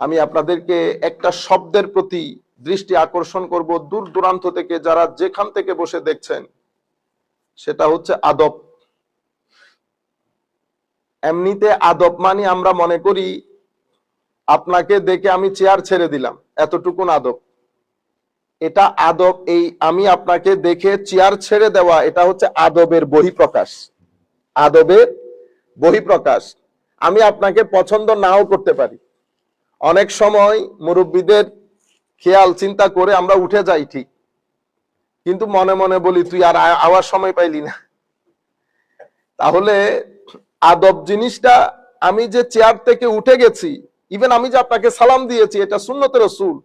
আমি আপনাদেরকে একটা শব্দের প্রতি দৃষ্টি আকর্ষণ করব দূর দূরান্ত থেকে যারা যেখান থেকে বসে দেখছেন। সেটা হচ্ছে আদব। এমনিতে আদব মানে আমরা মনে করি আপনাকে দেখে আমি চেয়ার ছেড়ে দিলাম, এতটুকুন আদব। এটা আদব, এই আমি আপনাকে দেখে চেয়ার ছেড়ে দেওয়া, এটা হচ্ছে আদবের বহিঃপ্রকাশ। আদবের বহিঃপ্রকাশ। আমি আপনাকে পছন্দ নাও করতে পারি। অনেক সময় মুরব্বীদের খেয়াল, চিন্তা করে আমরা উঠে যাই ঠিক। কিন্তু মনে মনে বলি, তুই আর আওয়ার সময় পাইলি না। তাহলে আদব জিনিসটা আমি যে চেয়ার থেকে উঠে গেছি ইভেন আমি যে আপনাকে সালাম দিয়েছি, এটা সুন্নতের রসুল,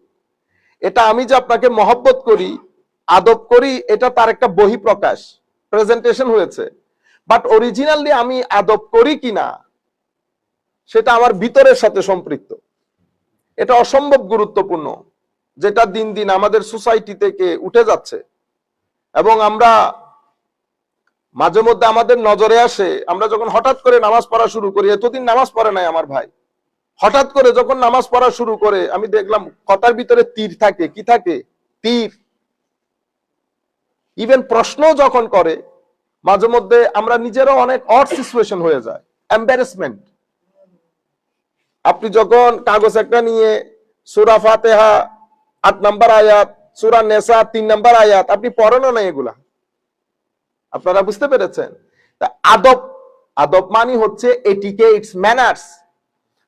এটা আমি যে আপনাকে মহব্বত করি, আদব করি, এটা তার একটা বহিঃপ্রকাশ প্রেজেন্টেশন হয়েছে। বাট অরিজিনালি আমি আদব করি কিনা, সেটা আমার ভিতরের সাথে সম্পৃক্ত। এটা অসম্ভব গুরুত্বপূর্ণ, যেটা দিন দিন আমাদের সোসাইটি থেকে উঠে যাচ্ছে। এবং আমরা মাঝে মধ্যে আমাদের নজরে আসে, আমরা যখন হঠাৎ করে নামাজ পড়া শুরু করি, এতদিন নামাজ পড়ে নাই আমার ভাই, হঠাৎ করে যখন নামাজ পড়া শুরু করে, আমি দেখলাম কথার ভিতরে তীর থাকে, কি থাকে? তীর। ইভেন প্রশ্ন যখন করে, মাঝে মধ্যে আমরা নিজেরও অনেক অড সিচুয়েশন হয়ে যায় এম্বারেসমেন্ট আপনি যখন কাগজ একটা নিয়ে সুরা ফাতেহা আট নাম্বার আয়াত, সুরা নেশা তিন নাম্বার আয়াত, আপনি পড়েনও না এগুলা? আপনারা বুঝতে পেরেছেন? আদব আদব মানি হচ্ছে এটিকেটস ম্যানার্স।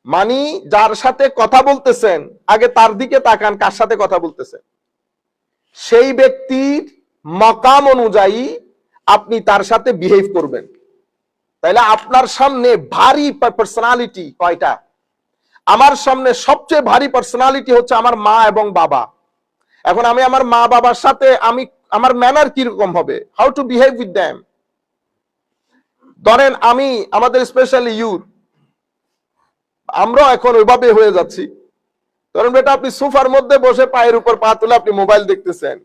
মানি যার সাথে কথা বলতেছেন, আগে তার দিকে তাকান, কার সাথে কথা বলতেছেন। সেই ব্যক্তির মকাম অনুযায়ী আপনি তার সাথে বিহেভ করবেন। তাইলে আপনার সামনে ভারী পার্সোনালিটি কয়টা? আমার সামনে সবচেয়ে ভারী পার্সোনালিটি হচ্ছে আমার মা এবং বাবা। এখন আমি আমার মা, বাবার সাথে আমি, আমার ম্যানার কীরকম হবে? How to behave with them ধরেন আমি, আমাদের স্পেশালি ইউথ আমরাও এখন ওইভাবে হয়ে যাচ্ছি। ধরেন বেটা, আপনি সোফার মধ্যে বসে পায়ের উপর পা তুলে আপনি মোবাইল দেখতেছেন।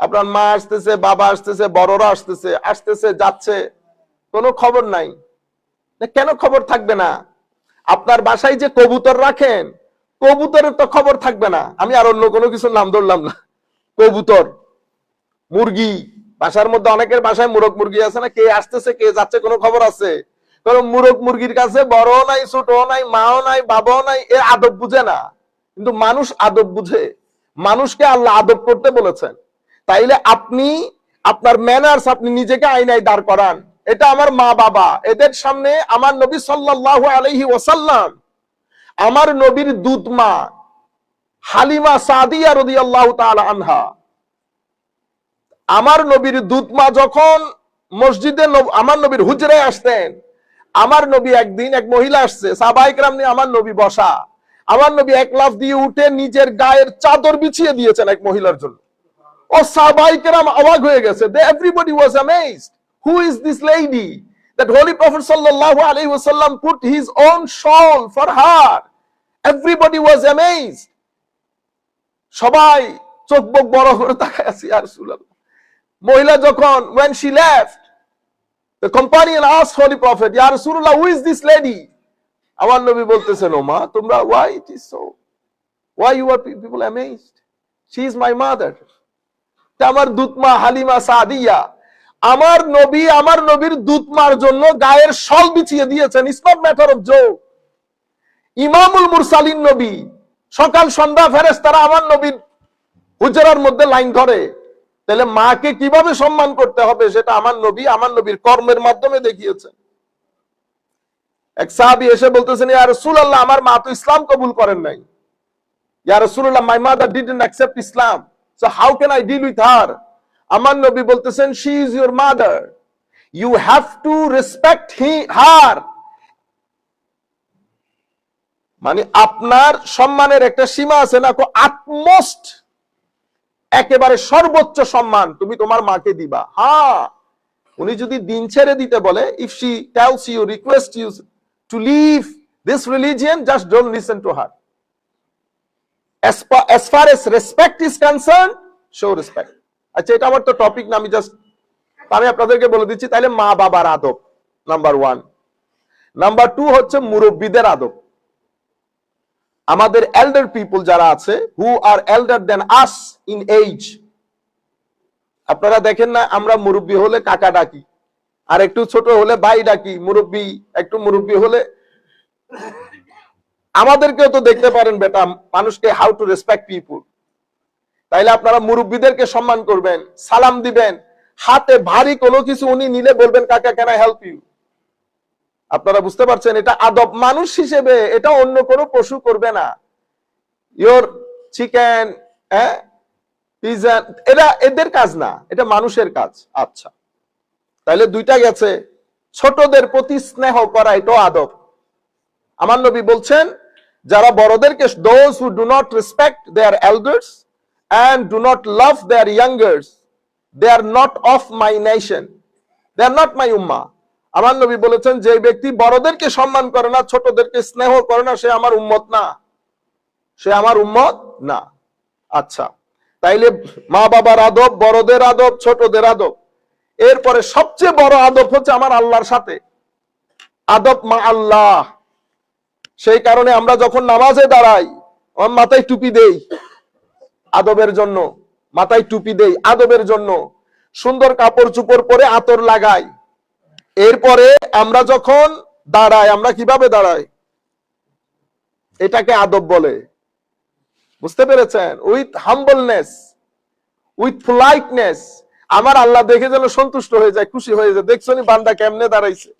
আপনার মা আসতেছে, বাবা আসতেছে, বড়রা আসতেছে আসতেছে, যাচ্ছে। কোনো খবর নাই। কেন খবর থাকবে না? আপনার বাসায় যে কবুতর রাখেন, কবুতরের তো খবর থাকবে না। আমি আর অন্য কোনো কিছুর নাম ধরলাম না। কবুতর, মুরগি, বাসার মধ্যে অনেকের বাসায় মুরগ মুরগি আছে না, কে আসতেছে, কে যাচ্ছে, কোনো খবর আছে? কারণ মুরগ মুরগির কাছে বড় নাই ছোট নাই, মাও নাই, বাবাও নাই, এ আদব বুঝে না। কিন্তু মানুষ আদব বুঝে। মানুষকে আল্লাহ আদব করতে বলেছেন। তাইলে আপনি, আপনার ম্যানার্স আপনি নিজেকে আইনায় দাঁড় করান। এটা আমার মা বাবা। এদের সামনে আমার নবী সাল্লাল্লাহু আলাইহি ওয়াসাল্লাম, আমার নবীর দুধ মা, হালিমা সাদিয়া রাদিয়াল্লাহু তাআলা আনহা। আমার নবীর দুধ মা যখন মসজিদে আমার নবীর হুজরায় আসতেন, আমার নবী একদিন এক মহিলা আসছে সাবাইকরাম নিয়ে আমার নবী বসা। আমার নবী এক লাফ দিয়ে উঠে নিজের গায়ের চাদর বিছিয়ে দিয়েছেন এক মহিলার জন্য। ও সাবাইকেরাম অবাক হয়ে গেছে they everybody was amazed who is this lady? that holy prophet sallallahu alaihi wasallam put his own shawl for her everybody was amazed সবাই চোখ মুখ বড় করে তাকায় আছে ইয়া রাসূলুল্লাহ মহিলা যখন when she left the companion asked holy prophet yeah Rasulullah who is this lady আমার নবী বলতেছেন ও মা তোমরা why it is so why you are people amazed she is my mother আমার দুতমা হালিমা সাদিয়া আমার নবী, আমার নবীর দুতমার জন্য গায়ের শল বিছিয়ে দিয়েছেন। ইটস নট ম্যাটার অফ জো ইমামুল মুরসালিন নবী, সকাল সন্ধ্যা ফেরেস তারা আমার নবীর হুজরার মধ্যে লাইন ধরে। তাহলে মাকে কীভাবে সম্মান করতে হবে সেটা আমার নবী, আমার নবীর কর্মের মাধ্যমে দেখিয়েছেন। এক সাহাবি এসে বলতেছেন, ইয়া রাসূলুল্লাহ, আমার মা তো ইসলাম কবুল করেন নাই। ইয়া রাসূলুল্লাহ my mother didn't accept Islam so how can I deal with her আমার নবী বলতেছেন she is your mother you have to respect he her মানে আপনার সম্মানের একটা সীমা আছে না আটমোস্ট একেবারে সর্বোচ্চ সম্মান তুমি তোমার মাকে দিবা। হ্যাঁ। উনি যদি দিন ছেড়ে দিতে বলে if she tells you request you to leave this religion just don't listen to her as far, as far as respect is concerned show respect. আচ্ছা এটা আমার তো টপিক না, আমি জাস্ট আমি আপনাদেরকে বলে দিচ্ছি, তাহলে মা বাবার আদব নাম্বার ওয়ান নাম্বার টু হচ্ছে মুরব্বীদের আদব। আমাদের এল্ডার পিপল যারা আছে who are elder than us in age আপনারা দেখেন না, আমরা মুরব্বী হলে কাকা ডাকি, আর একটু ছোট হলে ভাই ডাকি, মুরব্বী, একটু মুরব্বী হলে আমাদেরকেও তো দেখতে পারেন বেটা, মানুষকে হাউ টু রেসপেক্ট পিপুল তাইলে আপনারা মুরব্বীদেরকে সম্মান করবেন, সালাম দিবেন। হাতে ভারী কোনো কিছু উনি নিলে বলবেন, কাকা আই হেল্প ইউ আপনারা বুঝতে পারছেন? এটা আদব মানুষ হিসেবে এটা অন্য কোনো পশু করবে না। ইয়োর চিকেন হ্যাঁ? পিজা এটা এদের কাজ না, এটা মানুষের কাজ। আচ্ছা। তাহলে দুইটা গেছে। ছোটদের প্রতি স্নেহ করা, এটাও আদব। আমার নবী বলছেন, যারা বড়দেরকে those who do not respect their elders and do not love their youngers they are not of my nation they are not my উম্মা আমার নবী বলেছেন, যে ব্যক্তি বড়দেরকে সম্মান করে না, ছোটদেরকে স্নেহ করে না, সে আমার উম্মত না। সে আমার উম্মত না। আচ্ছা তাইলে মা বাবার আদব, বড়দের আদব, ছোটদের আদব। এরপরে সবচেয়ে বড় আদব হচ্ছে আমার আল্লাহর সাথে। আদব মা আল্লাহ। সেই কারণে আমরা যখন নামাজে দাঁড়াই, আমার মাথায় টুপি দেই আদবের জন্য, মাথায় টুপি দেই, আদবের জন্য। সুন্দর কাপড় চুপড় পরে আতর লাগাই। এরপরে আমরা যখন দাঁড়াই, আমরা কীভাবে দাঁড়াই? এটাকে আদব বলে। বুঝতে পেরেছেন? উইথ হাম্বলনেস উইথ পোলাইটনেস আমার আল্লাহ দেখে যেন সন্তুষ্ট হয়ে যায়, খুশি হয়ে যায়। দেখছ নি বান্দা কেমনে দাঁড়াইছে?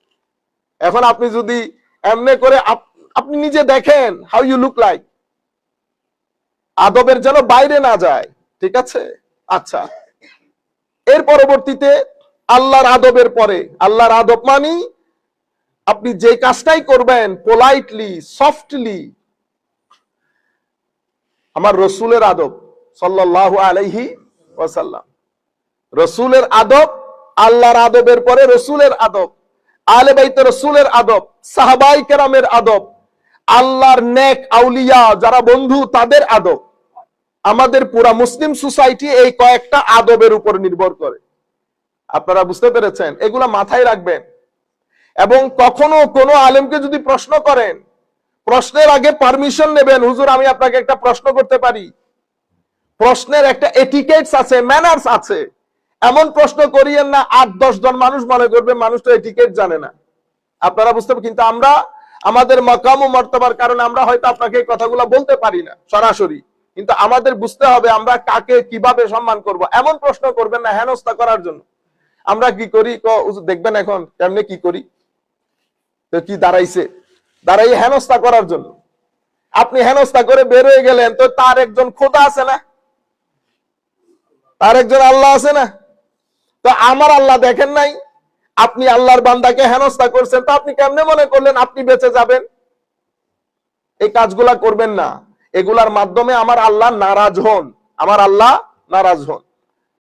এখন আপনি যদি এমনে করে আপ- আপনি নিজে দেখেন হাউ ইউ লুক লাইক আদবের যেন বাইরে না যায়, ঠিক আছে? আচ্ছা। এর পরবর্তীতে আল্লাহর আদবের পরে, আল্লাহর আদব মানি আপনি যে কাজটাই করবেন পোলাইটলি সফটলি আমার রসুলের আদব সাল্লাহ আলাইহি ওয়াসাল্লাম। রসুলের আদব, আল্লাহর আদবের পরে রসুলের আদব আলে বাইতে রসুলের আদব, সাহাবাই কেরামের আদব আল্লাহর নেক আউলিয়া যারা বন্ধু, তাদের আদব। আমাদের পুরা মুসলিম সোসাইটি এই কয়েকটা আদবের উপর নির্ভর করে। আপনারা বুঝতে পেরেছেন? এগুলা মাথায় রাখবেন। এবং কখনো কোনো আলেমকে যদি প্রশ্ন করেন, প্রশ্নের আগে পারমিশন নেবেন, হুজুর, আমি আপনাকে একটা প্রশ্ন করতে পারি। প্রশ্নের একটা এটিকেটস আছে ম্যানার্স আছে। এমন প্রশ্ন করিয়েন না, আট, দশ জন মানুষ মনে করবে, মানুষ তো এটিকেট জানে না। আপনারা বুঝতে কিন্তু আমরা আমাদের মকাম ও মর্তবার কারণে আমরা হয়তো আপনাকে এই কথাগুলো বলতে পারি না, সরাসরি। কিন্তু আমাদের বুঝতে হবে আমরা কাকে কীভাবে সম্মান করব। এমন প্রশ্ন করবেন না হেনস্থা করার জন্য। আমরা কি করি? দেখবেন এখন কেমনে কি করি? কি দাঁড়াইছে? দাঁড়াই হেনস্থা করার জন্য। আপনি হেনস্থা করে বের হয়ে গেলেন, তো তার একজন খোদা আছে না? তার একজন আল্লাহ আছে না? তো আমার আল্লাহ দেখেন নাই আপনি আল্লাহর বান্দাকে হেনস্থা করছেন, তা আপনি কেমনে মনে করলেন আপনি বেঁচে যাবেন? এই কাজগুলা করবেন না। এগুলার মাধ্যমে আমার আল্লাহ নারাজ হন। আমার আল্লাহ নারাজ হন।